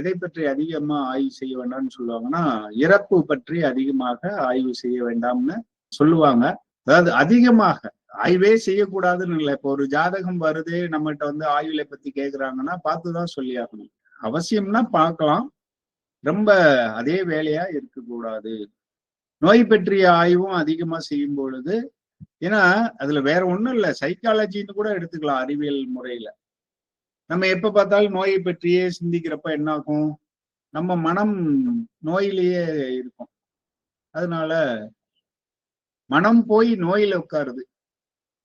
எதை பற்றி அதிகமா ஆய்வு செய்ய வேண்டாம்னு சொல்லுவாங்கன்னா இறப்பு பற்றி அதிகமாக ஆய்வு செய்ய வேண்டாம்னு சொல்லுவாங்க. அதாவது அதிகமாக ஆய்வே செய்யக்கூடாதுன்னு இல்லை. இப்போ ஒரு ஜாதகம் வருது நம்மகிட்ட வந்து ஆய்வுல பத்தி கேக்குறாங்கன்னா பார்த்துதான் சொல்லி ஆகணும் அவசியம்னா பார்க்கலாம். ரொம்ப அதே வேலையா இருக்கக்கூடாது. நோய் பற்றிய ஆய்வும் அதிகமா செய்யும் பொழுது ஏன்னா அதுல வேற ஒண்ணும் இல்லை. சைக்காலஜின்னு கூட எடுத்துக்கலாம் அறிவியல் முறையில. நம்ம எப்ப பார்த்தாலும் நோயை பற்றியே சிந்திக்கிறப்ப என்ன ஆகும் நம்ம மனம் நோயிலேயே இருக்கும். அதனால மனம் போய் நோயில உட்காருது.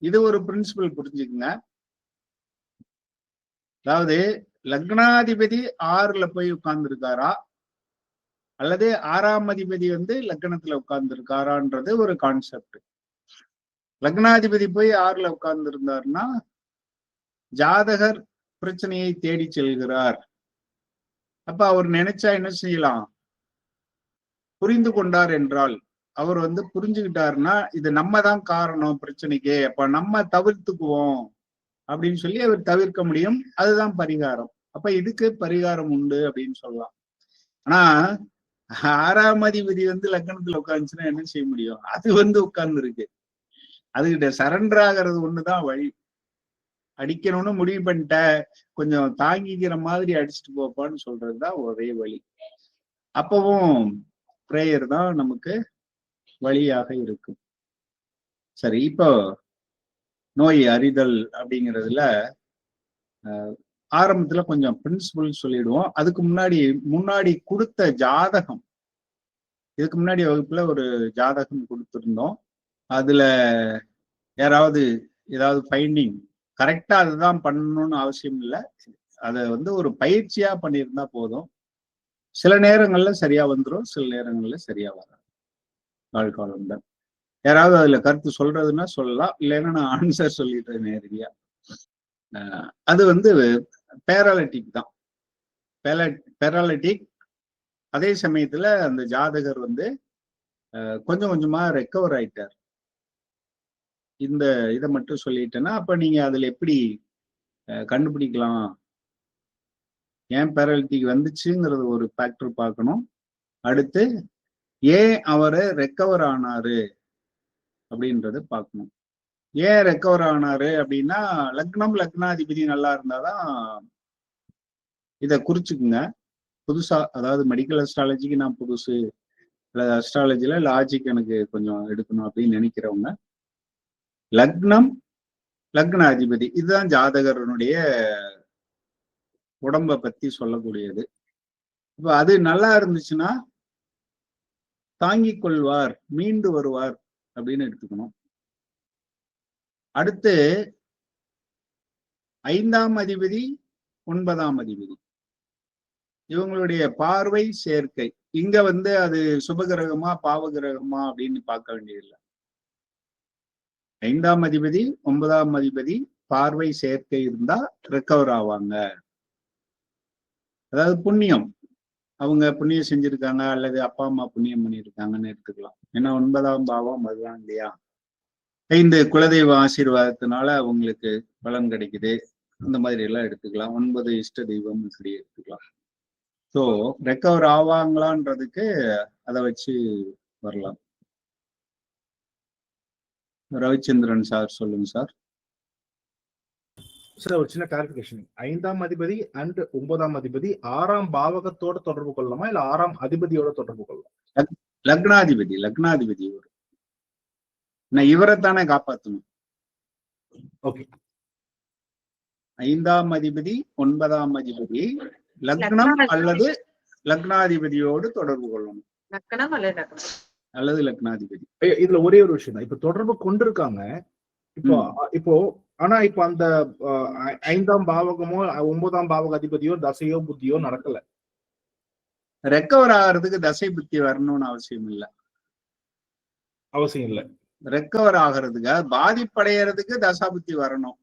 இது ஒரு பிரின்சிபல் புரிஞ்சுக்குங்க. அதாவது லக்னாதிபதி ஆறுல போய் உட்கார்ந்துருக்காரா? அல்லது ஆறாம் அதிபதி வந்து லக்னத்துல உட்கார்ந்துருக்காரான்றது ஒரு கான்செப்ட் லக்னாதிபதி போய் ஆறுல உட்கார்ந்து இருந்தாருன்னா ஜாதகர் பிரச்சனையை தேடி செல்கிறார். அப்ப அவர் நினைச்சா என்ன செய்யலாம்? புரிந்து கொண்டார் என்றால் அவர் வந்து புரிஞ்சுக்கிட்டாருன்னா இது நம்ம தான் காரணம் பிரச்சனைக்கு அப்ப நம்ம தவிர்த்துக்குவோம். அப்படின்னு சொல்லி அவர் தவிர்க்க முடியும். அதுதான் பரிகாரம். அப்ப இதுக்கு பரிகாரம் உண்டு அப்படின்னு சொல்லலாம். ஆனா ஆறாம் அதிபதி வந்து லக்னத்துல உட்காந்துச்சுன்னா என்ன செய்ய முடியும்? அது வந்து உட்கார்ந்து இருக்கு அதுகிட்ட சரண்டர் ஆகிறது ஒண்ணுதான் வழி. அடிக்கணும்னு முடிவு பண்ணிட்ட கொஞ்சம் தாங்கிக்கிற மாதிரி அடிச்சுட்டு போப்பான்னு சொல்றதுதான் ஒரே வழி. அப்பவும் பிரேயர் தான் நமக்கு வழியாக இருக்கும். சரி இப்போ நோய் அறிதல் அப்படிங்கிறதுல ஆரம்பத்துல கொஞ்சம் பிரின்சிபல் சொல்லிடுவோம். அதுக்கு முன்னாடி முன்னாடி கொடுத்த ஜாதகம் இதுக்கு முன்னாடி வகுப்புல ஒரு ஜாதகம் கொடுத்துருந்தோம். அதுல யாராவது ஏதாவது ஃபைண்டிங் கரெக்டா அதுதான் பண்ணணும்னு அவசியம் இல்லை. அதை வந்து ஒரு பயிற்சியா பண்ணியிருந்தா போதும். சில நேரங்கள்ல சரியா வந்துடும் சில நேரங்கள்ல சரியா வராது. வாழ்காலம் தான். யாராவது அதுல கருத்து சொல்றதுன்னா சொல்லலாம். இல்லைன்னா நான் ஆன்சர் சொல்லிடுறேன் நேரடியா. அது வந்து பேராலிட்டிக் தான். பேராலிட்டிக் அதே சமயத்துல அந்த ஜாதகர் வந்து கொஞ்சம் கொஞ்சமா ரெக்கவர் ஆயிட்டார். இந்த இதை மட்டும் சொல்லிட்டேன்னா அப்ப நீங்க அதுல எப்படி கண்டுபிடிக்கலாம்? ஏன் பேரலிட்டிக் வந்துச்சுங்கிறது ஒரு ஃபேக்டர் பார்க்கணும். அடுத்து ஏன் அவரு ரெக்கவர் ஆனாரு அப்படின்றத பார்க்கணும். ஏன் ரெக்கவர் ஆனாரு அப்படின்னா லக்னம் லக்னாதிபதி நல்லா இருந்தாதான் இதை குறிச்சுக்குங்க. புதுசா அதாவது மெடிக்கல் அஸ்ட்ராலஜிக்கு நான் புதுசு அல்லது அஸ்ட்ராலஜில லாஜிக் எனக்கு கொஞ்சம் எடுக்கணும் அப்படின்னு நினைக்கிறவங்க. லக்னம் லக்னாதிபதி. இதுதான் ஜாதகரனுடைய உடம்ப பத்தி சொல்லக்கூடியது. இப்ப அது நல்லா இருந்துச்சுன்னா தாங்கிக் கொள்வார் மீண்டு வருவார் அப்படின்னு எடுத்துக்கணும். அடுத்து ஐந்தாம் அதிபதி ஒன்பதாம் அதிபதி. இவங்களுடைய பார்வை சேர்க்கை. இங்க வந்து அது சுபகிரகமா பாவகிரகமா அப்படின்னு பார்க்க வேண்டியதில்லை. ஐந்தாம் அதிபதி ஒன்பதாம் அதிபதி பார்வை சேர்க்கை இருந்தா ரெக்கவர் ஆவாங்க. அதாவது புண்ணியம். அவங்க புண்ணியம் செஞ்சிருக்காங்க அல்லது அப்பா அம்மா புண்ணியம் பண்ணியிருக்காங்கன்னு எடுத்துக்கலாம். ஏன்னா ஒன்பதாம் பாவம் அதுதான் இல்லையா? ஐந்து குலதெய்வ ஆசீர்வாதத்தினால அவங்களுக்கு பலன் கிடைக்குது. அந்த மாதிரி எல்லாம் எடுத்துக்கலாம். ஒன்பது இஷ்ட தெய்வம் இப்படி எடுத்துக்கலாம். ஸோ ரெக்கவர் ஆவாங்களான்றதுக்கு அதை வச்சு வரலாம். ரவிச்சந்திரன் சார் சொல்லுங்க சார். சார் ஒரு சின்ன கிளாரிபிகேஷன் ஐந்தாம் அதிபதி அண்ட் ஒன்பதாம் அதிபதி ஆறாம் பாவகத்தோட தொடர்பு கொள்ளலாமா? இல்ல ஆறாம் அதிபதியோட தொடர்பு கொள்ளலாம்? லக்னாதிபதி லக்னாதிபதி ஒரு நான் இவரை தானே காப்பாத்தணும். ஓகே. ஐந்தாம் அதிபதி ஒன்பதாம் அதிபதி லக்னம் அல்லது லக்னாதிபதியோடு தொடர்பு கொள்ளணும். லக்கணம் அல்லது லக்னம். அல்லது லக்னாதிபதி. இதுல ஒரே ஒரு விஷயம் தான் இப்ப தொடர்பு கொண்டிருக்காங்க. இப்போ இப்போ ஆனா இப்ப அந்த ஐந்தாம் பாவகமோ ஒன்பதாம் பாவக அதிபதியோ தசையோ புத்தியோ நடக்கல. ரெக்கவர் ஆகிறதுக்கு தசை புத்தி வரணும்னு அவசியம் இல்லை. அவசியம் இல்ல. ரெக்கவர் ஆகிறதுக்கு பாதிப்படைகிறதுக்கு தசாபுத்தி வரணும்.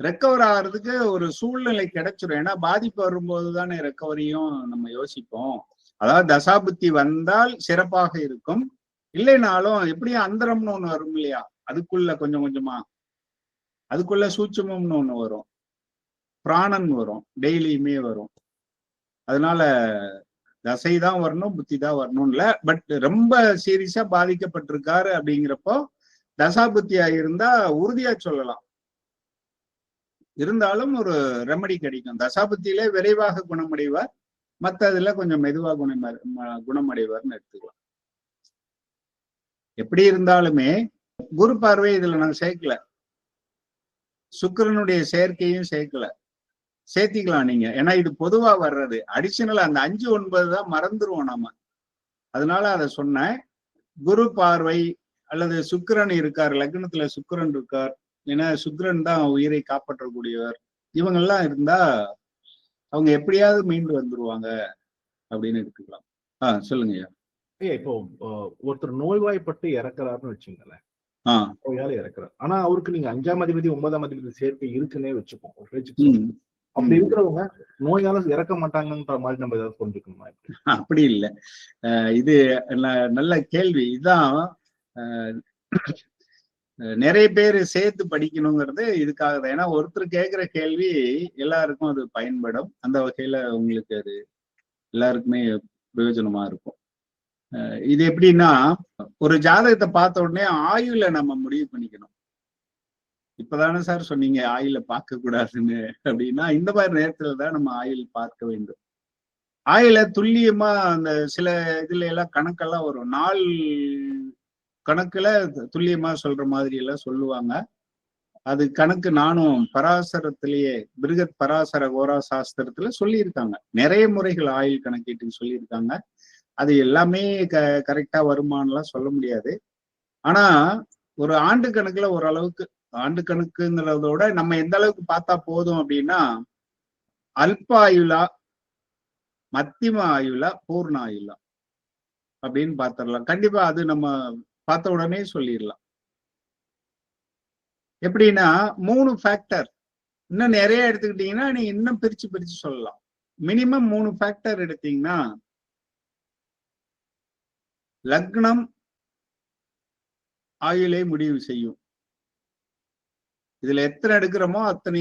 ரெக்கவர் ஆகிறதுக்கு ஒரு சூழ்நிலை கிடைச்சிரும். ஏன்னா பாதிப்பு வரும்போது தானே ரெக்கவரியும் நம்ம யோசிப்போம். அதாவது தசாபுத்தி வந்தால் சிறப்பாக இருக்கும். இல்லைனாலும் எப்படியும் அந்தரம்னு ஒண்ணு வரும் இல்லையா? அதுக்குள்ள கொஞ்சம் கொஞ்சமா. அதுக்குள்ள சூட்சமம்னு ஒண்ணு வரும். பிராணன் வரும். டெய்லியுமே வரும். அதனால தசை தான் வரணும் புத்தி தான் வரணும்ல பட் ரொம்ப சீரியஸா பாதிக்கப்பட்டிருக்காரு அப்படிங்கிறப்போ தசாபுத்தியா இருந்தா உறுதியா சொல்லலாம். இருந்தாலும் ஒரு ரெமடி கிடைக்கும். தசாபுத்தியிலே விரைவாக குணமடைவார். மத்ததுல கொஞ்சம் மெதுவா குணம் குணமடைவார்னு எடுத்துக்கலாம். எப்படி இருந்தாலுமே குரு பார்வை இதுல நான் சேர்க்கல. சுக்கரனுடைய சேர்க்கையும் சேர்க்கல. சேர்த்திக்கலாம் நீங்க. ஏன்னா இது பொதுவா வர்றது. அடிஷனல் அந்த அஞ்சு ஒன்பது தான் மறந்துருவோம் நாம. அதனால அதை சொன்னேன். குரு பார்வை அல்லது சுக்கரன் இருக்கார் லக்னத்துல சுக்கிரன் இருக்கார் ஏன்னா சுக்கரன் தான் உயிரை காப்பாற்றக்கூடியவர். இவங்கெல்லாம் இருந்தா அவங்க எப்படியாவது மீண்டு வந்துருவாங்க அப்படின்னு எடுத்துக்கலாம். ஆஹ் சொல்லுங்க ஐயா. ஐயா இப்போ ஒருத்தர் நோய்வாய்ப்பட்டு இறக்குறாருன்னு வச்சுங்களேன். நோயால இறக்குறாரு. ஆனா அவருக்கு நீங்க அஞ்சாம் அதிபதி ஒன்பதாம் அதிபதி சேர்க்கை இருக்குன்னே வச்சுப்போம். அப்படி இருக்கிறவங்க நோயால இறக்க மாட்டாங்கன்ற மாதிரி நம்ம ஏதாவது புரிஞ்சுக்கணுமா அப்படி இல்லை. இது நல்ல கேள்வி. இதுதான் நிறைய பேர் சேர்த்து படிக்கணுங்கிறது இதுக்காக தான் ஏன்னா ஒருத்தர் கேட்கிற கேள்வி எல்லாருக்கும் அது பயன்படும். அந்த வகையில உங்களுக்கு அது எல்லாருக்குமே பிரயோஜனமா இருக்கும். அஹ் இது எப்படின்னா ஒரு ஜாதகத்தை பார்த்த உடனே ஆயுள நம்ம முடிவு பண்ணிக்கணும். இப்பதானே சார் சொன்னீங்க ஆயுள பார்க்க கூடாதுன்னு. அப்படின்னா இந்த மாதிரி நேரத்துல தான் நம்ம ஆயுள் பார்க்க வேண்டும். ஆயில துல்லியமா அந்த சில இதுல எல்லாம் கணக்கெல்லாம் வரும். நாள் கணக்குல துல்லியமா சொல்ற மாதிரி எல்லாம் சொல்லுவாங்க. அது கணக்கு நானும் பராசரத்திலேயே பிருகத் பராசர கோரா சாஸ்திரத்துல சொல்லியிருக்காங்க. நிறைய முறைகள் ஆயுள் கணக்கீட்டுக்கு சொல்லியிருக்காங்க. அது எல்லாமே க கரெக்டா வருமானலாம் சொல்ல முடியாது. ஆனா ஒரு ஆண்டு கணக்குல ஓரளவுக்கு ஆண்டு கணக்குங்கிறதோட நம்ம எந்த அளவுக்கு பார்த்தா போதும் அப்படின்னா அல்ப ஆயுளா மத்தியம ஆயுளா பூர்ண ஆயுளா அப்படின்னு பார்த்துடலாம். கண்டிப்பா அது நம்ம பார்த்த உடனே சொல்லிடலாம். எப்படின்னா மூணு ஃபேக்டர் இன்னும் நிறைய எடுத்துக்கிட்டீங்கன்னா நீ இன்னும் பிரிச்சு பிரிச்சு சொல்லலாம். மினிமம் மூணு ஃபேக்டர் எடுத்தீங்கன்னா லக்னம் ஆயுளை முடிவு செய்யும். இதுல எத்தனை எடுக்கிறோமோ அத்தனை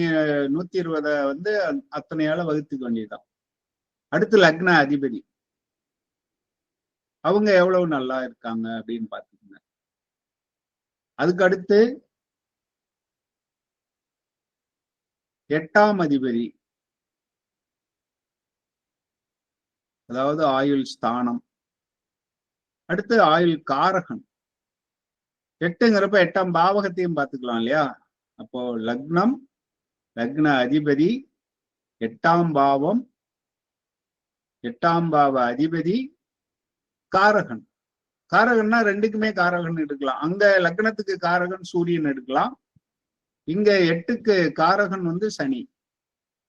நூத்தி இருபதை வந்து அத்தனையால வகுத்துக்க வேண்டியதுதான். அடுத்து லக்ன அதிபதி. அவங்க எவ்வளவு நல்லா இருக்காங்க அப்படின்னு பாத்துக்கோங்க அதுக்கு அடுத்து எட்டாம் அதிபதி. அதாவது ஆயுள் ஸ்தானம். அடுத்து ஆயுள் காரகன். எட்டுங்கிறப்ப எட்டாம் பாவகத்தையும் பார்த்துக்கலாம் இல்லையா? அப்போ லக்னம் லக்ன அதிபதி எட்டாம் பாவம் எட்டாம் பாவ அதிபதி காரகன். காரகன்னா ரெண்டுக்குமே காரகன் எடுக்கலாம். அங்க லக்னத்துக்கு காரகன் சூரியன் எடுக்கலாம். இங்க எட்டுக்கு காரகன் வந்து சனி.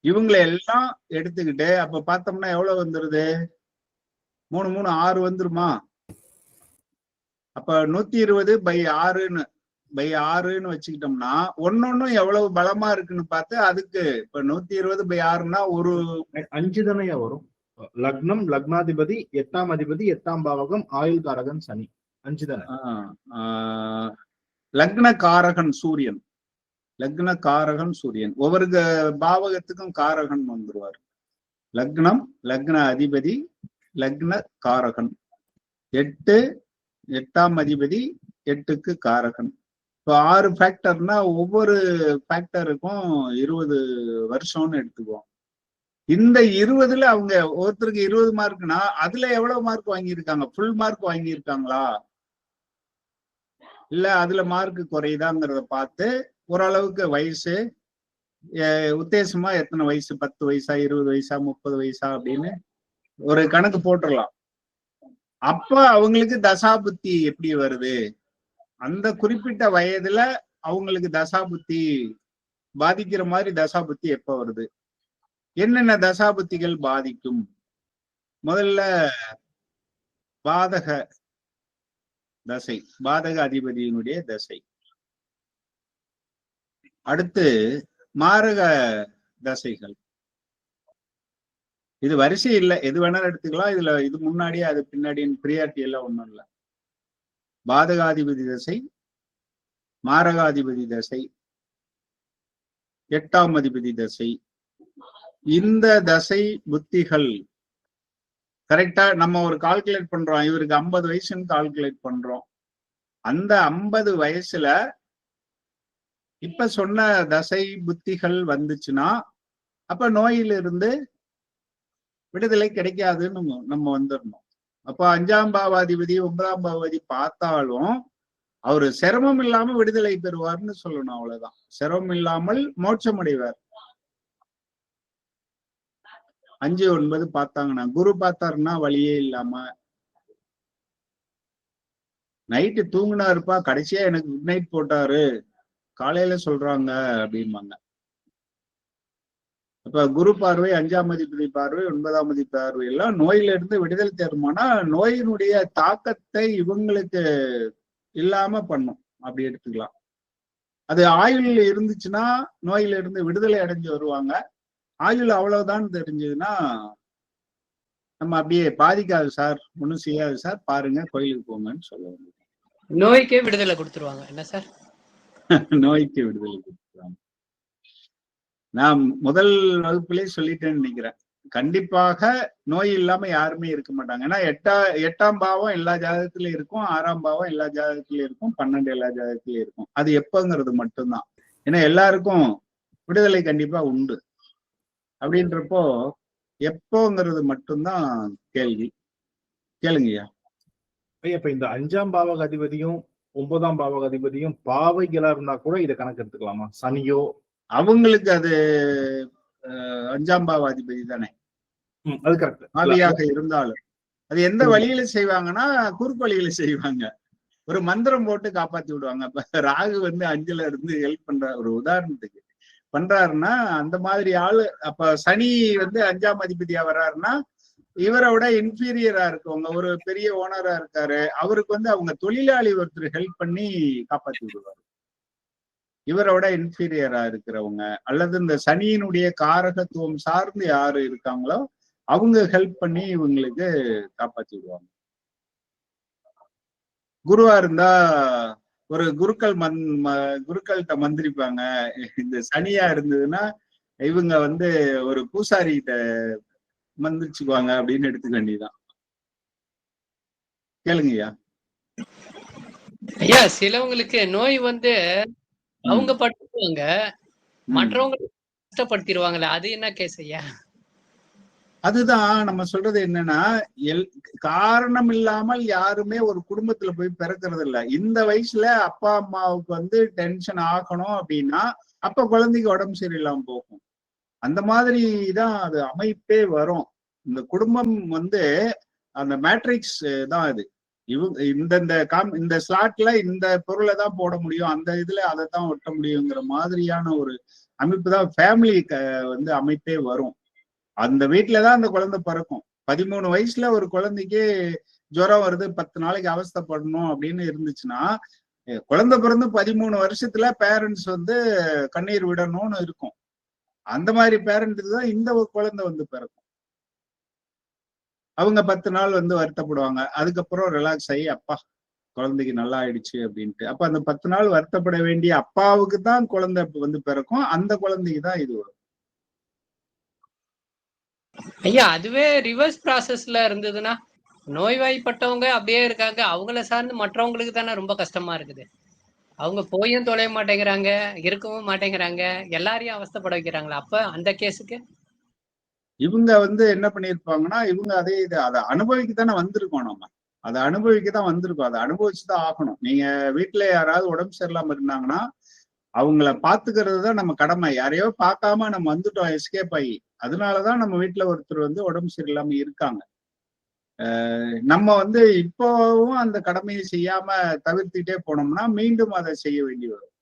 இவங்களை எல்லாம் எடுத்துக்கிட்டு அப்ப பார்த்தோம்னா எவ்வளவு வந்துருது? மூணு மூணு ஆறு வந்துருமா? அப்ப நூத்தி இருபது பை ஆறுன்னு பை ஆறுன்னு வச்சுக்கிட்டோம்னா ஒன்னொன்னும் எவ்வளவு பலமா இருக்குன்னு பார்த்து அதுக்கு இப்ப நூத்தி இருபது பை ஆறுனா ஒரு அஞ்சு தானையா வரும்? லக்னம் லக்னாதிபதி எட்டாம் அதிபதி எட்டாம் பாவகம் ஆயுள் காரகன் சனி. அஞ்சு ஆஹ் ஆஹ் லக்ன காரகன் சூரியன். லக்ன காரகன் சூரியன். ஒவ்வொரு க- பாவகத்துக்கும் காரகன் வந்துருவார். லக்னம் லக்ன அதிபதி லக்ன காரகன். எட்டு எட்டாம் அதிபதி எட்டுக்கு காரகன். இப்போ ஆறு ஃபேக்டர்னா ஒவ்வொரு ஃபேக்டருக்கும் இருபது வருஷம்னு எடுத்துக்குவோம். இந்த இருபதுல அவங்க ஒருத்தருக்கு இருபது மார்க்னா அதுல எவ்வளவு மார்க் வாங்கியிருக்காங்க? ஃபுல் மார்க் வாங்கியிருக்காங்களா? இல்ல அதுல மார்க் குறையுதாங்கிறத பார்த்து ஓரளவுக்கு வயசு உத்தேசமா எத்தனை வயசு? பத்து வயசா இருபது வயசா முப்பது வயசா அப்படின்னு ஒரு கணக்கு போட்டுடலாம் அப்ப அவங்களுக்கு தசாபுத்தி எப்படி வருது? அந்த குறிப்பிட்ட வயதுல அவங்களுக்கு தசாபுத்தி பாதிக்கிற மாதிரி தசாபுத்தி எப்ப வருது? என்னென்ன தசாபுத்திகள் பாதிக்கும்? முதல்ல பாதக தசை பாதக அதிபதியினுடைய தசை. அடுத்து மாரக தசைகள். இது வரிசை இல்லை எது வேணாலும் எடுத்துக்கலாம். இதுல இது முன்னாடியே அது பின்னாடி பிரியாரிட்டி எல்லாம் ஒண்ணும் இல்லை. பாதகாதிபதி தசை மாரகாதிபதி தசை எட்டாம் அதிபதி தசை இந்த தசை புத்திகள். கரெக்டா நம்ம ஒரு கால்குலேட் பண்றோம். இவருக்கு ஐம்பது வயசுன்னு கால்குலேட் பண்றோம். அந்த ஐம்பது வயசுல இப்ப சொன்ன தசை புத்திகள் வந்துச்சுன்னா அப்ப நோயிலிருந்து விடுதலை கிடைக்காதுன்னு நம்ம- வந்துடணும். அப்போ அஞ்சாம் பாவாதிபதி ஒன்பதாம் பாவாதி பார்த்தாலும் அவரு சிரமம் இல்லாம விடுதலை பெறுவார்னு சொல்லணும் அவ்வளவுதான். சிரமம் இல்லாமல் மோட்சம் அடைவார் அஞ்சு ஒன்பது பார்த்தாங்கன்னா குரு பார்த்தாருன்னா வழியே இல்லாம. நைட்டு தூங்குனாருப்பா கடைசியா எனக்கு குட் நைட் போட்டாரு. காலையில சொல்றாங்க அப்படிம்பாங்க. இப்ப குரு பார்வை அஞ்சாம் மதிப்பதி பார்வை ஒன்பதாம் மதி பார்வை எல்லாம் நோயில இருந்து விடுதலை தருமானா நோயினுடைய தாக்கத்தை இவங்களுக்கு இல்லாம பண்ணும். அப்படி எடுத்துக்கலாம். அது ஆயுள் இருந்துச்சுன்னா நோயில இருந்து விடுதலை அடைஞ்சு வருவாங்க. ஆயுள் அவ்வளவுதான் தெரிஞ்சதுன்னா நம்ம அப்படியே பாதிக்காது சார். ஒண்ணும் செய்யாது சார். பாருங்க கோயிலுக்கு போங்கன்னு சொல்ல வேண்டியது நோய்க்கே விடுதலை கொடுத்துருவாங்க. என்ன சார்? நோய்க்கு விடுதலை கொடுக்குறாங்க நான் முதல் வகுப்பிலே சொல்லிட்டேன்னு நினைக்கிறேன். கண்டிப்பாக நோய் இல்லாம யாருமே இருக்க மாட்டாங்க. ஏன்னா எட்டா எட்டாம் பாவம் எல்லா ஜாதகத்திலயும் இருக்கும். ஆறாம் பாவம் எல்லா ஜாதகத்திலயும் இருக்கும். பன்னெண்டு எல்லா ஜாதகத்திலயும் இருக்கும். அது எப்பங்கிறது மட்டும்தான். ஏன்னா எல்லாருக்கும் விடுதலை கண்டிப்பா உண்டு. அப்படின்றப்போ எப்போங்கிறது மட்டும்தான் கேள்வி. கேளுங்கய்யா. ஐயா இப்ப இந்த அஞ்சாம் பாவக அதிபதியும் ஒன்பதாம் பாவக அதிபதியும் பாவைகளா இருந்தா கூட இதை கணக்கு எடுத்துக்கலாமா? சனியோ? அவங்களுக்கு அது அஞ்சாம் பாவாதிபதி தானே. ம், அது கரெக்ட். ஆவியாக இருந்தாலும். அது எந்த வழியில செய்வாங்கன்னா குறுக்கு வழியில செய்வாங்க. ஒரு மந்திரம் போட்டு காப்பாத்தி விடுவாங்க. அப்ப ராகு வந்து அஞ்சுல இருந்து ஹெல்ப் பண்ற ஒரு உதாரணத்துக்கு. பண்றாருன்னா அந்த மாதிரி ஆளு அப்ப சனி வந்து அஞ்சாம் அதிபதியா வர்றாருன்னா இவரை விட இன்ஃபீரியரா இருக்கவங்க ஒரு பெரிய ஓனரா இருக்காரு அவருக்கு வந்து அவங்க தொழிலாளி ஒருத்தர் ஹெல்ப் பண்ணி காப்பாத்தி விடுவாரு. இவரை விட இன்ஃபீரியரா இருக்கிறவங்க அல்லது இந்த சனியினுடைய காரகத்துவம் சார்ந்து யாரு இருக்காங்களோ அவங்க ஹெல்ப் பண்ணி இவங்களுக்கு காப்பாத்தி விடுவாங்க. குருவா இருந்தா ஒரு குருக்கள் மந் குருக்கள்கிட்ட மந்திரிப்பாங்க. இந்த சனியா இருந்ததுன்னா இவங்க வந்து ஒரு பூசாரி கிட்ட மந்திரிச்சுக்குவாங்க அப்படின்னு எடுத்துக்க வேண்டியதுதான். கேளுங்கய்யா ஐயா. சிலவங்களுக்கு நோய் வந்து அவங்க பட்டுக்குவாங்க. மற்றவங்க கஷ்டப்படுத்திடுவாங்கல்ல. அது என்ன கேஸ் ஐயா? அதுதான் நம்ம சொல்றது என்னன்னா எல் காரணம் இல்லாமல் யாருமே ஒரு குடும்பத்துல போய் பிறக்கிறது இல்ல. இந்த வயசுல அப்பா அம்மாவுக்கு வந்து டென்ஷன் ஆகணும் அப்படின்னா அப்ப குழந்தைக்கு உடம்பு சரியில்லாம போகும். அந்த மாதிரி தான் அது அமைப்பே வரும். இந்த குடும்பம் வந்து அந்த மேட்ரிக்ஸ் தான் அது இவங்க இந்த இந்த காம் இந்த ஸ்லாட்ல இந்த பொருளை தான் போட முடியும். அந்த இதுல அதை தான் ஒட்ட முடியுங்கிற மாதிரியான ஒரு அமைப்பு தான் ஃபேமிலி வந்து அமைப்பே வரும். அந்த வீட்டுல தான் அந்த குழந்தை பிறக்கும். பதிமூணு வயசுல ஒரு குழந்தைக்கு ஜுரம் வருது பத்து நாளைக்கு அவஸ்தைப்படணும் அப்படின்னு இருந்துச்சுன்னா குழந்தை பிறந்து பதிமூணு வருஷத்துல பேரண்ட்ஸ் வந்து கண்ணீர் விடணும்னு இருக்கும். அந்த மாதிரி பேரண்ட்டுக்கு தான் இந்த ஒரு குழந்தை வந்து பிறக்கும். அவங்க பத்து நாள் வந்து வருத்தப்படுவாங்க. அதுக்கப்புறம் ரிலாக்ஸ் ஆகி அப்பா குழந்தைக்கு நல்லா ஆயிடுச்சு அப்படின்ட்டு. அப்ப அந்த பத்து நாள் வருத்தப்பட வேண்டிய அப்பாவுக்கு தான் குழந்தை வந்து பிறக்கும். அந்த குழந்தைக்கு தான் இது வரும். ஐயா அதுவே ரிவர்ஸ் ப்ராசஸ்ல இருந்ததுன்னா நோய்வாய்ப்பட்டவங்க அப்படியே இருக்காங்க. அவங்கள சார்ந்து மற்றவங்களுக்கு தானே ரொம்ப கஷ்டமா இருக்குது. அவங்க போயும் தொலைய மாட்டேங்கிறாங்க இருக்கவும் மாட்டேங்கிறாங்க எல்லாரையும் அவஸ்தைப்பட வைக்கிறாங்களா? அப்ப அந்த கேஸுக்கு? இவங்க வந்து என்ன பண்ணியிருப்பாங்கன்னா இவங்க அதே இது அதை அனுபவிக்க தானே வந்திருக்கோம் நம்ம. அதை அனுபவிக்க தான் வந்திருக்கோம். அதை அனுபவிச்சு தான் ஆகணும். நீங்க வீட்டுல யாராவது உடம்பு சரியில்லாம இருந்தாங்கன்னா அவங்கள பாத்துக்கிறது தான் நம்ம கடமை. யாரையோ பார்க்காம நம்ம வந்துட்டோம் எஸ்கேப் ஆகி. அதனாலதான் நம்ம வீட்டுல ஒருத்தர் வந்து உடம்பு சரியில்லாம இருக்காங்க. நம்ம வந்து இப்போவும் அந்த கடமையை செய்யாம தவிர்த்துட்டே போனோம்னா மீண்டும் அதை செய்ய வேண்டி வரும்.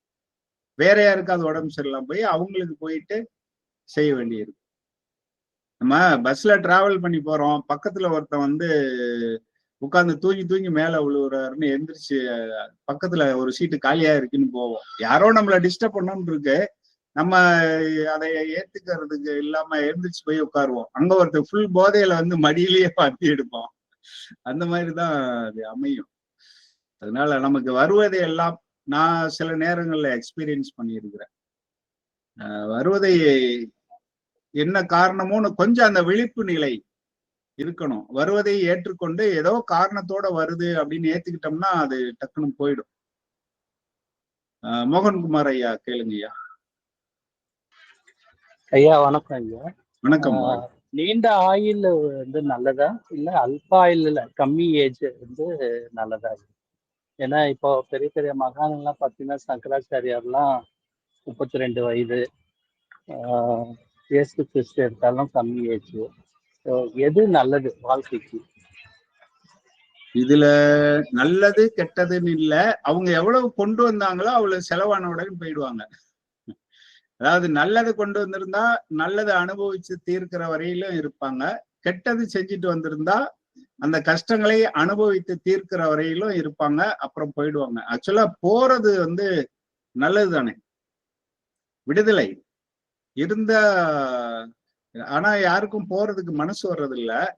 வேற யாருக்காவது உடம்பு சரியில்லாம போய் அவங்களுக்கு போயிட்டு செய்ய வேண்டியிருக்கும். நம்ம பஸ்ல டிராவல் பண்ணி போறோம். பக்கத்துல ஒருத்தன் வந்து உட்காந்து தூங்கி தூங்கி மேல விழுவுறாருன்னு எந்திரிச்சு பக்கத்துல ஒரு சீட்டு காலியா இருக்குன்னு போவோம். யாரோ நம்மள டிஸ்டர்ப் பண்ணணும்னு இருக்கு நம்ம அதை ஏத்துக்கிறதுக்கு இல்லாம எந்திரிச்சு போய் உட்காருவோம். அங்க ஒருத்தர் ஃபுல் போதையில வந்து மடியிலேயே பார்த்து எடுப்போம். அந்த மாதிரிதான் அது அமையும். அதனால நமக்கு வருவதை எல்லாம் நான் சில நேரங்கள்ல எக்ஸ்பீரியன்ஸ் பண்ணியிருக்கிறேன். வருவதை என்ன காரணமோன்னு கொஞ்சம் அந்த விழிப்பு நிலை இருக்கணும். வருவதை ஏற்றுக்கொண்டு ஏதோ காரணத்தோட வருது அப்படின்னு ஏத்துக்கிட்டோம்னா அது டக்குன்னு போயிடும். மோகன்குமார் ஐயா கேளுங்க ஐயா. ஐயா வணக்கம் ஐயா. வணக்கம். நீண்ட ஆயுள் வந்து நல்லதா? இல்ல அல்ப ஆயுள்ல கம்மி ஏஜ் வந்து நல்லதா? ஏன்னா இப்போ பெரிய பெரிய மகான்கள்லாம் பார்த்தீங்கன்னா சங்கராச்சாரியார்லாம் முப்பத்தி ரெண்டு வயது. ஆஹ் இயேசு கிறிஸ்து எடுத்தாலும் கம்மி ஏஜ். எது நல்லது வாழ்க்கைக்கு? இதுல நல்லது கெட்டதுன்னு இல்ல. அவங்க எவ்வளவு கொண்டு வந்தாங்களோ அவ்வளவு செலவான உடனே போயிடுவாங்க. அதாவது நல்லது கொண்டு வந்திருந்தா நல்லதை அனுபவிச்சு தீர்க்கிற வரையிலும் இருப்பாங்க. கெட்டது செஞ்சுட்டு வந்திருந்தா அந்த கஷ்டங்களை அனுபவித்து தீர்க்கிற வரையிலும் இருப்பாங்க. அப்புறம் போயிடுவாங்க. ஆக்சுவலா போறது வந்து நல்லது தானே விடுதலை. இருந்த ஆனா யாருக்கும் போறதுக்கு மனசு வர்றது இல்ல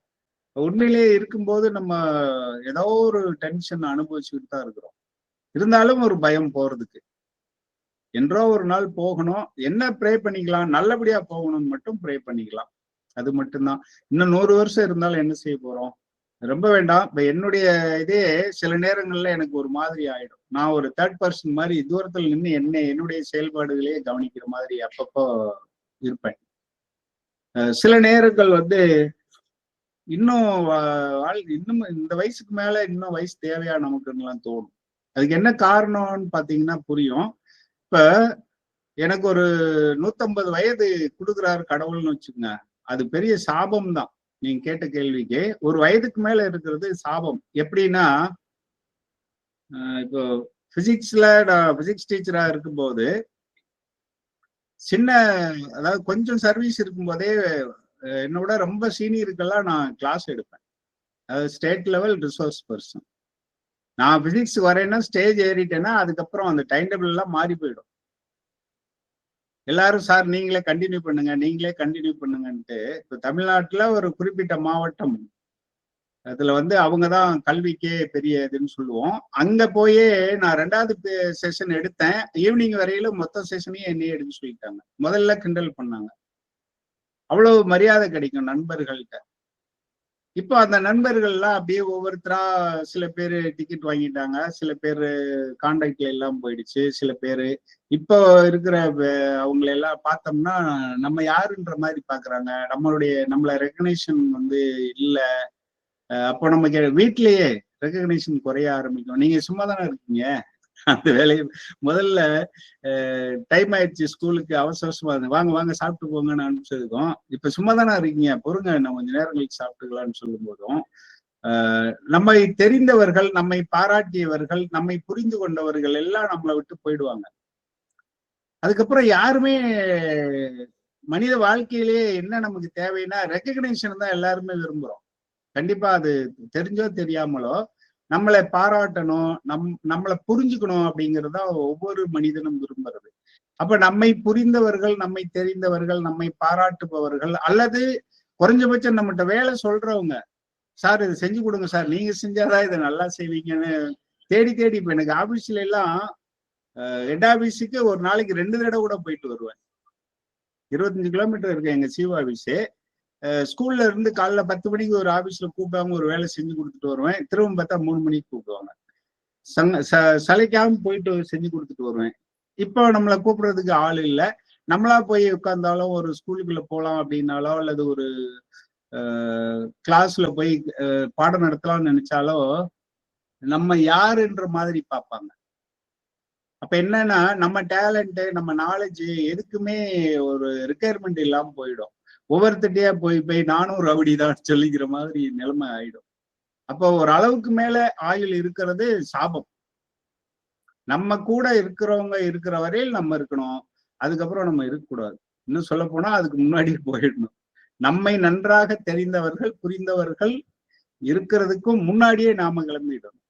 உண்மையிலேயே இருக்கும்போது நம்ம ஏதோ ஒரு டென்ஷன் அனுபவிச்சுக்கிட்டு தான் இருக்கிறோம். இருந்தாலும் ஒரு பயம் போறதுக்கு. என்றோ ஒரு நாள் போகணும். என்ன ப்ரே பண்ணிக்கலாம்? நல்லபடியா போகணும்னு மட்டும் ப்ரே பண்ணிக்கலாம். அது மட்டும்தான். இன்னும் நூறு வருஷம் இருந்தாலும் என்ன செய்ய போறோம்? ரொம்ப வேண்டாம். இப்ப என்னுடைய இதே சில நேரங்கள்ல எனக்கு ஒரு மாதிரி ஆயிடும். நான் ஒரு தேர்ட் பர்சன் மாதிரி தூரத்துல நின்று என்ன என்னுடைய செயல்பாடுகளையே கவனிக்கிற மாதிரி அப்பப்போ இருப்பேன். சில நேரங்கள் வந்து இன்னும் வாழ் இன்னும் இந்த வயசுக்கு மேல இன்னும் வயசு தேவையா நமக்குன்னுலாம் தோணும். அதுக்கு என்ன காரணம்னு பாத்தீங்கன்னா புரியும். இப்ப எனக்கு ஒரு நூத்தம்பது வயது கொடுக்குறாரு கடவுள்னு வச்சுக்கோங்க. அது பெரிய சாபம் தான் நீங்க கேட்ட கேள்விக்கு. ஒரு வயதுக்கு மேல இருக்கிறது சாபம். எப்படின்னா இப்போ பிசிக்ஸ்ல நான் பிசிக்ஸ் டீச்சரா இருக்கும்போது சின்ன அதாவது கொஞ்சம் சர்வீஸ் இருக்கும்போதே என்னை என்னோட ரொம்ப சீனியருக்கெல்லாம் நான் கிளாஸ் எடுப்பேன். அதாவது ஸ்டேட் லெவல் ரிசோர்ஸ் பர்சன் நான் பிசிக்ஸ் வரேன்னா ஸ்டேஜ் ஏறிட்டேன்னா அதுக்கப்புறம் அந்த டைம் டேபிள் எல்லாம் மாறி போயிடும். எல்லாரும் சார் நீங்களே கண்டினியூ பண்ணுங்க நீங்களே கண்டினியூ பண்ணுங்கன்ட்டு இப்போ தமிழ்நாட்டில் ஒரு குறிப்பிட்ட மாவட்டம் அதுல வந்து அவங்க தான் கல்விக்கே பெரிய இதுன்னு சொல்லுவோம். அங்க போயே நான் ரெண்டாவது செஷன் எடுத்தேன். ஈவினிங் வரையில மொத்த செஷனையும் என்னையே எடுத்து சொல்லிட்டாங்க. முதல்ல கிண்டல் பண்ணாங்க. அவ்வளவு மரியாதை கிடைக்கும் நண்பர்கள்ட்ட. இப்போ அந்த நண்பர்கள்லாம் அப்படியே ஒவ்வொருத்தரா சில பேர் டிக்கெட் வாங்கிட்டாங்க. சில பேர் கான்டாக்ட்ல எல்லாம் போயிடுச்சு. சில பேர் இப்போ இருக்கிற அவங்களை எல்லாம் பார்த்தோம்னா நம்ம யாருன்ற மாதிரி பாக்குறாங்க நம்மளுடைய நம்மள ரெக்கனேஷன் வந்து இல்லை. அப்போ நமக்கு வீட்லயே ரெக்கக்னேஷன் குறைய ஆரம்பிக்கும். நீங்க சும்மா தானே இருக்கீங்க? அந்த வேலையை முதல்ல டைம் ஆயிடுச்சு ஸ்கூலுக்கு அவசர அவசரமா இருந்து, வாங்க வாங்க சாப்பிட்டு போங்கன்னு அனுப்பிச்சதுக்கும் இப்ப சும்மா தானே இருக்கீங்க? பொறுங்க நான் கொஞ்ச நேரம் கழிச்சு சாப்பிட்டுக்கலாம்னு சொல்லும் போதும் நம்மை தெரிந்தவர்கள் நம்மை பாராட்டியவர்கள் நம்மை புரிந்து கொண்டவர்கள் எல்லாம் நம்மளை விட்டு போயிடுவாங்க. அதுக்கப்புறம் யாருமே மனித வாழ்க்கையிலேயே என்ன நமக்கு தேவைன்னா ரெக்கக்னேஷன் தான் எல்லாருமே விரும்புறோம். கண்டிப்பா அது தெரிஞ்சோ தெரியாமலோ நம்மளை பாராட்டணும் நம் நம்மளை புரிஞ்சுக்கணும் அப்படிங்கிறது தான் ஒவ்வொரு மனிதனும் விரும்புறது. அப்ப நம்மை புரிந்தவர்கள் நம்மை தெரிந்தவர்கள் நம்மை பாராட்டுபவர்கள் அல்லது குறைஞ்சபட்சம் நம்மகிட்ட வேலை சொல்றவங்க சார் இது செஞ்சு கொடுங்க சார் நீங்க செஞ்சாதான் இதை நல்லா செய்வீங்கன்னு தேடி தேடி இப்ப எனக்கு ஆபீஸ்ல எல்லாம் ஹெட் ஆபீஸுக்கு ஒரு நாளைக்கு ரெண்டு தடவை கூட போயிட்டு வருவேன். இருபத்தஞ்சு கிலோமீட்டர் இருக்கு எங்க சிஓ ஆபீஸு. ஸ்கூல்ல இருந்து காலைல பத்து மணிக்கு ஒரு ஆபீஸ்ல கூப்பிடாம ஒரு வேலை செஞ்சு கொடுத்துட்டு வருவேன். திரும்ப பார்த்தா மூணு மணிக்கு கூப்பிடுவாங்க. சங்க ச- சளைக்காம போயிட்டு செஞ்சு கொடுத்துட்டு வருவேன். இப்போ நம்மளை கூப்பிடுறதுக்கு ஆள் இல்லை. நம்மளா போய் உட்கார்ந்தாலும் ஒரு ஸ்கூலுக்குள்ள போகலாம் அப்படின்னாலோ அல்லது ஒரு கிளாஸ்ல போய் பாடம் நடத்தலாம்னு நினைச்சாலோ நம்ம யாருன்ற மாதிரி பார்ப்பாங்க. அப்ப என்னன்னா நம்ம டேலண்ட் நம்ம நாலேஜ் எதுக்குமே ஒரு ரிக்குயர்மெண்ட் இல்லாம போயிடும். ஒவ்வொருத்தட்டையா போய் போய் நானும் ரவுடி தான் சொல்லிக்கிற மாதிரி நிலைமை ஆயிடும். அப்போ ஒரு அளவுக்கு மேல ஆயுள் இருக்கிறது சாபம். நம்ம கூட இருக்கிறவங்க இருக்கிற வரையில் நம்ம இருக்கணும். அதுக்கப்புறம் நம்ம இருக்கக்கூடாது. இன்னும் சொல்ல போனா அதுக்கு முன்னாடியே போயிடணும். நம்மை நன்றாக தெரிந்தவர்கள் புரிந்தவர்கள் இருக்கிறதுக்கும் முன்னாடியே நாம கிளம்பிடணும்.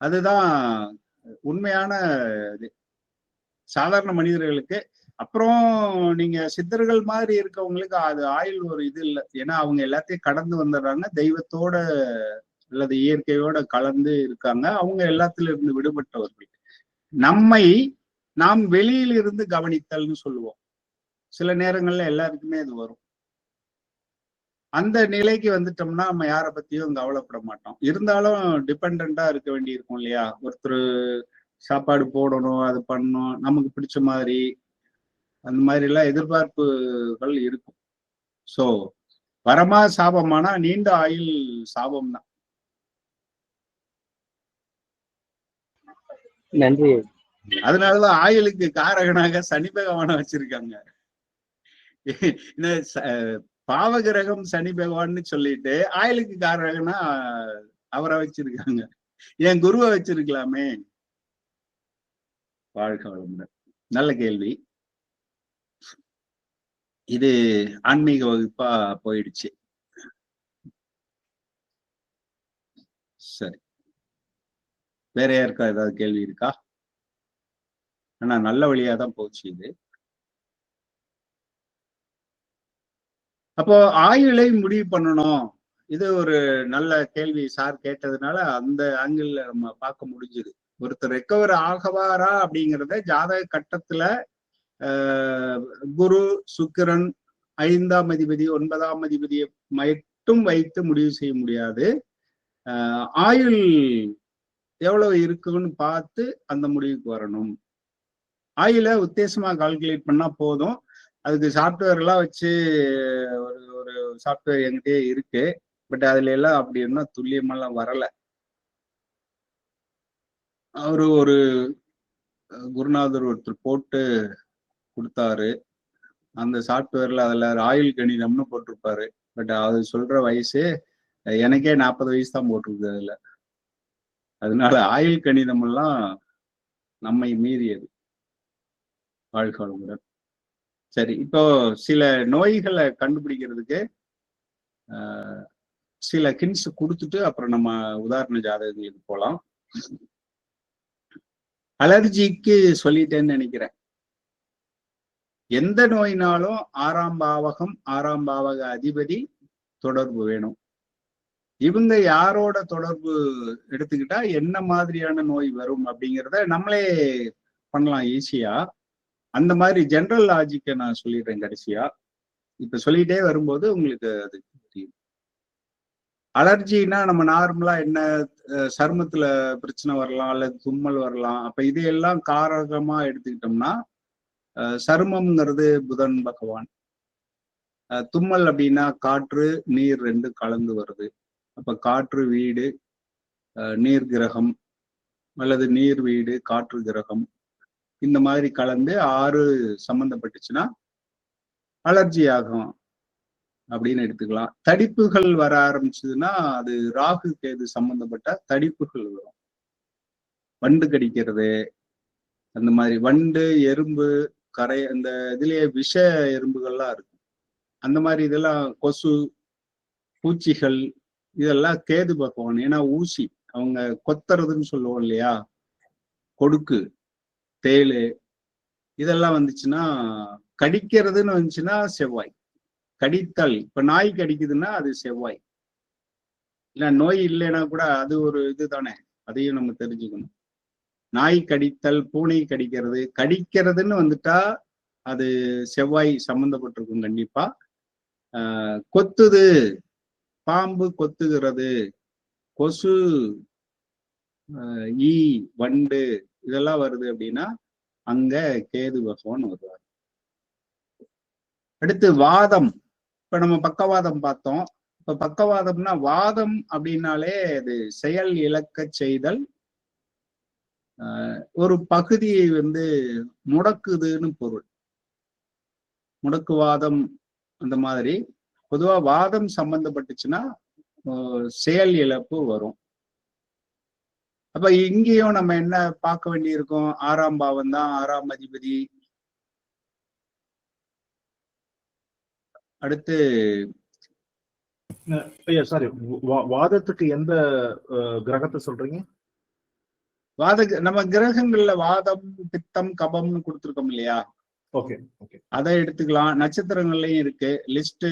அதுதான் உண்மையான இது. சாதாரண மனிதர்களுக்கு அப்புறம் நீங்க சித்தர்கள் மாதிரி இருக்கவங்களுக்கு அது ஆயுள் ஒரு இது இல்லை. ஏன்னா அவங்க எல்லாத்தையும் கடந்து வந்துடுறாங்க. தெய்வத்தோட அல்லது இயற்கையோட கலந்து இருக்காங்க. அவங்க எல்லாத்துல இருந்து விடுபட்டவர்கள். நம்மை நாம் வெளியில் இருந்து கவனித்தல்னு சொல்லுவோம். சில நேரங்கள்ல எல்லாருக்குமே அது வரும். அந்த நிலைக்கு வந்துட்டோம்னா நம்ம யாரை பத்தியும் கவலைப்பட மாட்டோம். இருந்தாலும் டிபெண்டா இருக்க வேண்டி இருக்கும் இல்லையா? ஒருத்தர் சாப்பாடு போடணும் அது பண்ணணும் நமக்கு பிடிச்ச மாதிரி அந்த மாதிரி எல்லாம் எதிர்பார்ப்புகள் இருக்கும். சோ வரமா சாபமானா நீண்ட ஆயுள் சாபம் தான் நன்றி. அதனாலதான் ஆயுளுக்கு காரகனாக சனி பகவானை வச்சிருக்காங்க. இந்த பாவகிரகம் சனி பகவான்னு சொல்லிட்டு ஆயுளுக்கு காரகனா அவரை வச்சிருக்காங்க. என் குருவை வச்சிருக்கலாமே. வாழ்க வளமுடன். நல்ல கேள்வி. இது ஆன்மீக வகுப்பா போயிடுச்சு. சரி. வேற யாருக்கா ஏதாவது கேள்வி இருக்கா? ஆனா நல்ல வழியா தான் போச்சு இது. அப்போ ஆயுளை முடிவு பண்ணணும். இது ஒரு நல்ல கேள்வி சார் கேட்டதுனால அந்த ஆங்கிள் நம்ம பார்க்க முடிஞ்சுது. ஒருத்தர் ரெக்கவர் ஆகவாரா அப்படிங்கிறத ஜாதக கட்டத்துல குரு சுக்கிரன் ஐந்தாம் அதிபதி ஒன்பதாம் அதிபதியை மட்டும் வைத்து முடிவு செய்ய முடியாது. ஆஹ், ஆயுள் எவ்வளவு இருக்குன்னு பார்த்து அந்த முடிவுக்கு வரணும். ஆயில உத்தேசமா கால்குலேட் பண்ணா போதும். அதுக்கு சாஃப்ட்வேர் எல்லாம் வச்சு ஒரு ஒரு சாஃப்ட்வேர் என்கிட்டயே இருக்கு. பட் அதுல எல்லாம் அப்படி என்ன துல்லியமெல்லாம் வரல. அவரு ஒரு குருநாதர் ஒருத்தர் போட்டு கொடுத்தாரு. அந்த சாஃப்ட்வேர்ல அதுல ராயல் கணிதம்னு போட்டிருப்பாரு. பட் அது சொல்ற வயசு எனக்கே நாற்பது வயசு தான் போட்டிருக்கு அதுல. அதனால ஆயுள் கணிதம் எல்லாம் நம்மை மீறியது. வாழ்க சரி இப்போ சில நோய்களை கண்டுபிடிக்கிறதுக்கு ஆஹ், சில கின்ஸ் கொடுத்துட்டு அப்புறம் நம்ம உதாரண ஜாதகங்களுக்கு போலாம். அலர்ஜிக்கு சொல்லிட்டேன்னு நினைக்கிறேன். எந்த நோயினாலும் ஆறாம் பாவகம் ஆறாம் பாவக அதிபதி தொடர்பு வேணும். இவங்க யாரோட தொடர்பு எடுத்துக்கிட்டா என்ன மாதிரியான நோய் வரும் அப்படிங்கிறத நம்மளே பண்ணலாம் ஈஸியா. அந்த மாதிரி ஜென்ரல் லாஜிக்கை நான் சொல்லிடுறேன் கடைசியா. இப்ப சொல்லிட்டே வரும்போது உங்களுக்கு அது தெரியும் அலர்ஜினா நம்ம நார்மலா என்ன சருமத்துல பிரச்சனை வரலாம் அல்லது தும்மல் வரலாம் அப்ப இதையெல்லாம் காரகமா எடுத்துக்கிட்டோம்னா சருமம்ங்கிறது புதன் பகவான். தும்மல் அப்படின்னா காற்று நீர் ரெண்டு கலந்து வருது. அப்ப காற்று வீடு நீர் கிரகம் அல்லது நீர் வீடு காற்று கிரகம் இந்த மாதிரி கலந்து ஆறு சம்பந்தப்பட்டுச்சுன்னா அலர்ஜி ஆகும் அப்படின்னு எடுத்துக்கலாம். தடிப்புகள் வர ஆரம்பிச்சதுன்னா அது ராகு கேது சம்பந்தப்பட்ட தடிப்புகள் வரும். வண்டு கடிக்கிறது அந்த மாதிரி வண்டு எறும்பு கரை அந்த இதுலயே விஷ எறும்புகள்லாம் இருக்கு அந்த மாதிரி இதெல்லாம் கொசு பூச்சிகள் இதெல்லாம் கேது பகவான் ஏன்னா ஊசி அவங்க கொத்துறதுன்னு சொல்லுவோம் இல்லையா? கொடுக்கு தேளு இதெல்லாம் வந்துச்சுன்னா கடிக்கிறதுன்னு வந்துச்சுன்னா செவ்வாய். கடித்தல் இப்ப நாய் கடிக்குதுன்னா அது செவ்வாய். இல்ல நோய் இல்லைன்னா கூட அது ஒரு இதுதானே அதையும் நம்ம தெரிஞ்சுக்கணும். நாய் கடித்தல் பூனை கடிக்கிறது கடிக்கிறதுன்னு வந்துட்டா அது செவ்வாய் சம்மந்தப்பட்டிருக்கும் கண்டிப்பா. ஆஹ் கொத்துது பாம்பு கொத்துகிறது கொசு ஆஹ் ஈ வண்டு இதெல்லாம் வருது அப்படின்னா அங்க கேது பகவான் வருவார். அடுத்து வாதம். இப்ப நம்ம பக்கவாதம் பார்த்தோம். இப்ப பக்கவாதம்னா வாதம் அப்படின்னாலே அது செயல் இழக்க செய்தல் ஒரு பகுதியை வந்து முடக்குதுன்னு பொருள். முடக்குவாதம் அந்த மாதிரி. பொதுவா வாதம் சம்பந்தப்பட்டுச்சுன்னா செயல் இழப்பு வரும். அப்ப இங்கேயும் நம்ம என்ன பார்க்க வேண்டியிருக்கோம்? ஆறாம் பாவம் தான் ஆறாம் அதிபதி. அடுத்து சாரி வாதத்துக்கு எந்த கிரகத்தை சொல்றீங்க? வாத நம்ம கிரகங்கள்ல வாதம் பித்தம் கபம்னு கொடுத்துருக்கோம் இல்லையா? ஓகே ஓகே அதை எடுத்துக்கலாம். நட்சத்திரங்கள்லயும் இருக்கு. லிஸ்ட்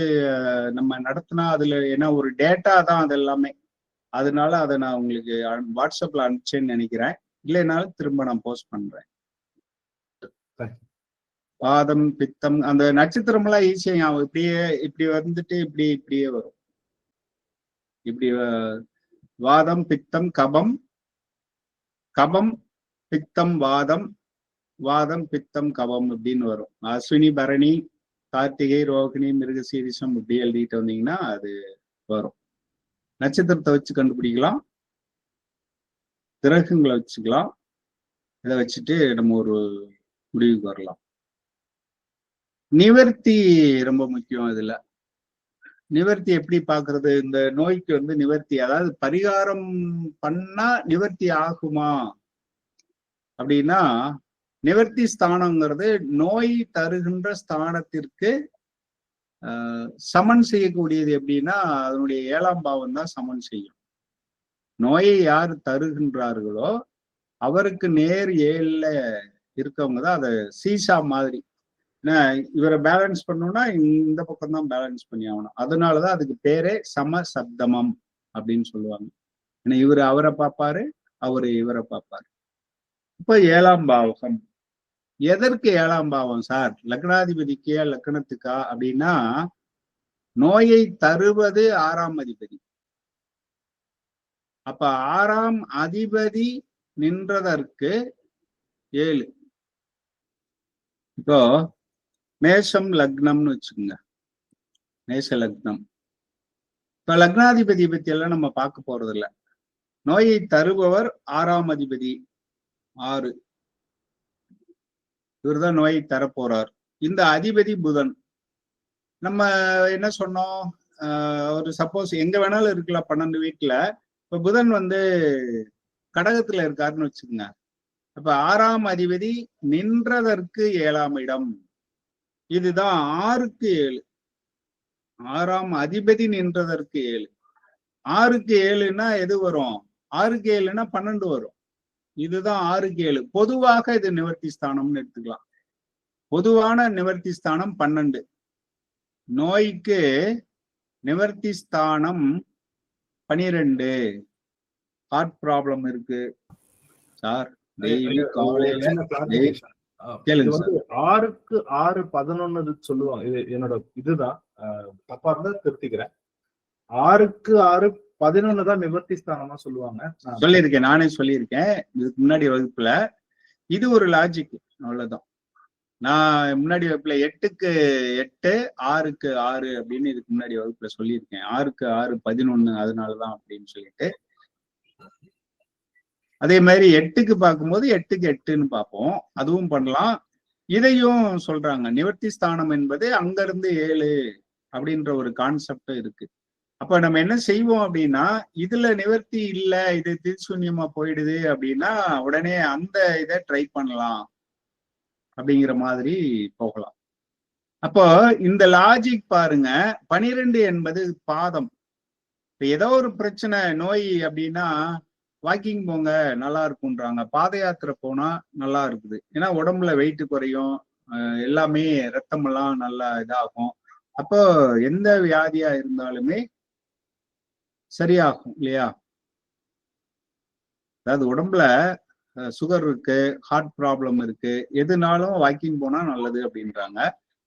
நம்ம நடத்தினா அதுல ஏன்னா ஒரு டேட்டா தான் அது எல்லாமே. அதனால அதை நான் உங்களுக்கு வாட்ஸ்அப்ல அனுப்பிச்சேன்னு நினைக்கிறேன். இல்லைனாலும் திரும்ப நான் போஸ்ட் பண்றேன். வாதம் பித்தம் அந்த நட்சத்திரம் எல்லாம் ஈஸியா இப்படியே இப்படி வந்துட்டு இப்படி இப்படியே வரும். இப்படி வாதம் பித்தம் கபம் கபம் பித்தம் வாதம் வாதம் பித்தம் கபம் அப்படின்னு வரும். அஸ்வினி பரணி கார்த்திகை ரோகிணி மிருகசீரிசம் இப்படி எழுதிட்டு வந்தீங்கன்னா அது வரும். நட்சத்திரத்தை வச்சு கண்டுபிடிக்கலாம். கிரகங்களை வச்சுக்கலாம். இதை வச்சுட்டு நம்ம ஒரு முடிவுக்கு வரலாம். நிவர்த்தி ரொம்ப முக்கியம் இதுல. நிவர்த்தி எப்படி பாக்குறது இந்த நோய்க்கு வந்து நிவர்த்தி அதாவது பரிகாரம் பண்ணா நிவர்த்தி ஆகுமா? அப்படின்னா நிவர்த்தி ஸ்தானங்கிறது நோய் தருகின்ற ஸ்தானத்திற்கு சமன் செய்யக்கூடியது எப்படின்னா அதனுடைய ஏழாம் பாவம் தான் சமன் செய்யும். நோயை யார் தருகின்றார்களோ அவருக்கு நேர் ஏழில் இருக்கவங்க தான் அதை சீசா மாதிரி இவரை பேலன்ஸ் பண்ணும்னா இந்த பக்கம் தான் பேலன்ஸ் பண்ணி ஆகணும். அதனாலதான் அதுக்கு பேரே சம சப்தமம் அப்படின்னு சொல்லுவாங்க. ஏன்னா இவர் அவரை பார்ப்பாரு அவரு இவரை பார்ப்பாரு. இப்ப ஏழாம் பாவகம். எதற்கு ஏழாம் பாவம் சார்? லக்னாதிபதிக்கே லக்னத்துக்கா அப்படின்னா நோயை தருவது ஆறாம் அதிபதி. அப்ப ஆறாம் அதிபதி நின்றதற்கு ஏழு. இப்போ மேஷம் லக்னம்னு வச்சுக்கோங்க. மேஷ லக்னம். இப்ப லக்னாதிபதி பத்தி எல்லாம் நம்ம பார்க்க போறது இல்லை நோயை தருபவர் ஆறாம் அதிபதி ஆறு. இவர்தான் நோயை தரப்போறார். இந்த அதிபதி புதன். நம்ம என்ன சொன்னோம்? ஆஹ் ஒரு சப்போஸ் எங்க வேணாலும் இருக்கலாம் பன்னெண்டு வீட்டுல இப்ப புதன் வந்து கடகத்துல இருக்காருன்னு வச்சுக்கோங்க. அப்ப ஆறாம் அதிபதி நின்றதற்கு ஏழாம் இடம். இதுதான் ஆறுக்கு ஏழு. ஆறாம் அதிபதி நின்றதற்கு ஏழு. ஆறுக்கு ஏழுன்னா எது வரும்? ஆறுக்கு ஏழுன்னா பன்னெண்டு வரும். இதுதான் ஆறுக்கு ஏழு. பொதுவாக இது நிவர்த்தி ஸ்தானம்னு எடுத்துக்கலாம். பொதுவான நிவர்த்தி ஸ்தானம் பன்னெண்டு. நோய்க்கு நிவர்த்தி ஸ்தானம் பனிரெண்டு. ஹார்ட் ப்ராப்ளம் இருக்கு. சார் டெய்லி காலையில ஆறுக்கு ஆறு பதினொன்னு சொல்லுவாங்க. இது என்னோட இதுதான். தப்பா இருந்தா திருத்திக்கிறேன். ஆறுக்கு ஆறு பதினொன்னு தான் நிவர்த்தி ஸ்தானமா சொல்லுவாங்க சொல்லியிருக்கேன். நானே சொல்லியிருக்கேன். இதுக்கு முன்னாடி வகுப்புல இது ஒரு லாஜிக் அவ்வளவுதான். நான் முன்னாடி வகுப்புல எட்டுக்கு எட்டு ஆறுக்கு ஆறு அப்படின்னு இதுக்கு முன்னாடி வகுப்புல சொல்லியிருக்கேன். ஆறுக்கு ஆறு பதினொன்னு அதனாலதான் அப்படின்னு சொல்லிட்டு. அதே மாதிரி எட்டுக்கு பார்க்கும்போது எட்டுக்கு எட்டுன்னு பார்ப்போம். அதுவும் பண்ணலாம். இதையும் சொல்றாங்க. நிவர்த்தி ஸ்தானம் என்பது அங்கிருந்து ஏழு அப்படின்ற ஒரு கான்செப்ட் இருக்கு. அப்ப நம்ம என்ன செய்வோம் அப்படின்னா இதுல நிவர்த்தி இல்லை இது திருசூன்யமா போயிடுது அப்படின்னா உடனே அந்த இதை ட்ரை பண்ணலாம் அப்படிங்கிற மாதிரி போகலாம். அப்போ இந்த லாஜிக் பாருங்க. பனிரெண்டு என்பது பாதம். இப்ப ஏதோ ஒரு பிரச்சனை நோய் அப்படின்னா வாக்கிங் போங்க நல்லா இருக்கும்ன்றாங்க. பாத யாத்திரை போனா நல்லா இருக்குது. ஏன்னா உடம்புல வெயிட் குறையும். எல்லாமே ரத்தமெல்லாம் நல்லா இதாகும். அப்போ எந்த வியாதியா இருந்தாலுமே சரியாகும் இல்லையா? அதாவது உடம்புல சுகர் இருக்கு ஹார்ட் ப்ராப்ளம் இருக்கு. எதுனாலும் வாக்கிங் போனா நல்லது அப்படின்றாங்க.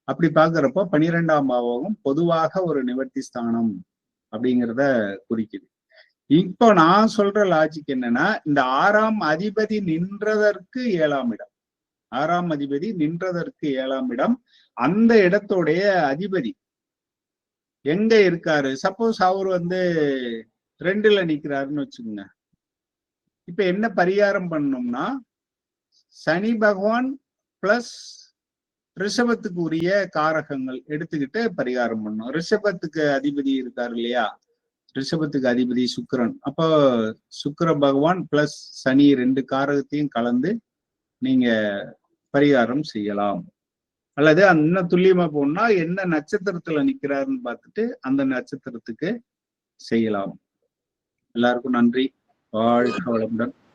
அப்படி பாக்குறப்போ பனிரெண்டாம் பாவகம் பொதுவாக ஒரு நிவர்த்தி ஸ்தானம் அப்படிங்கிறத குறிக்குது. இப்போ நான் சொல்ற லாஜிக் என்னன்னா இந்த ஆறாம் அதிபதி நின்றதற்கு ஏழாம் இடம். ஆறாம் அதிபதி நின்றதற்கு ஏழாம் இடம். அந்த இடத்துடைய அதிபதி எங்க இருக்காரு? சப்போஸ் அவர் வந்து ரெண்டுல நிக்கிறாருன்னு வச்சுக்கோங்க. இப்ப என்ன பரிகாரம் பண்ணோம்னா சனி பகவான் பிளஸ் ரிஷபத்துக்கு உரிய காரகங்கள் எடுத்துக்கிட்டு பரிகாரம் பண்ணோம் ரிஷபத்துக்கு அதிபதி இருக்காரு இல்லையா? ரிஷபத்துக்கு அதிபதி சுக்கிரன். அப்போ சுக்கர பகவான் பிளஸ் சனி ரெண்டு காரகத்தையும் கலந்து நீங்க பரிகாரம் செய்யலாம். அல்லது இன்னும் துல்லியமா போனா என்ன நட்சத்திரத்துல நிக்கிறாருன்னு பார்த்துட்டு அந்த நட்சத்திரத்துக்கு செய்யலாம். எல்லாருக்கும் நன்றி. வாழ்க வளமுடன்.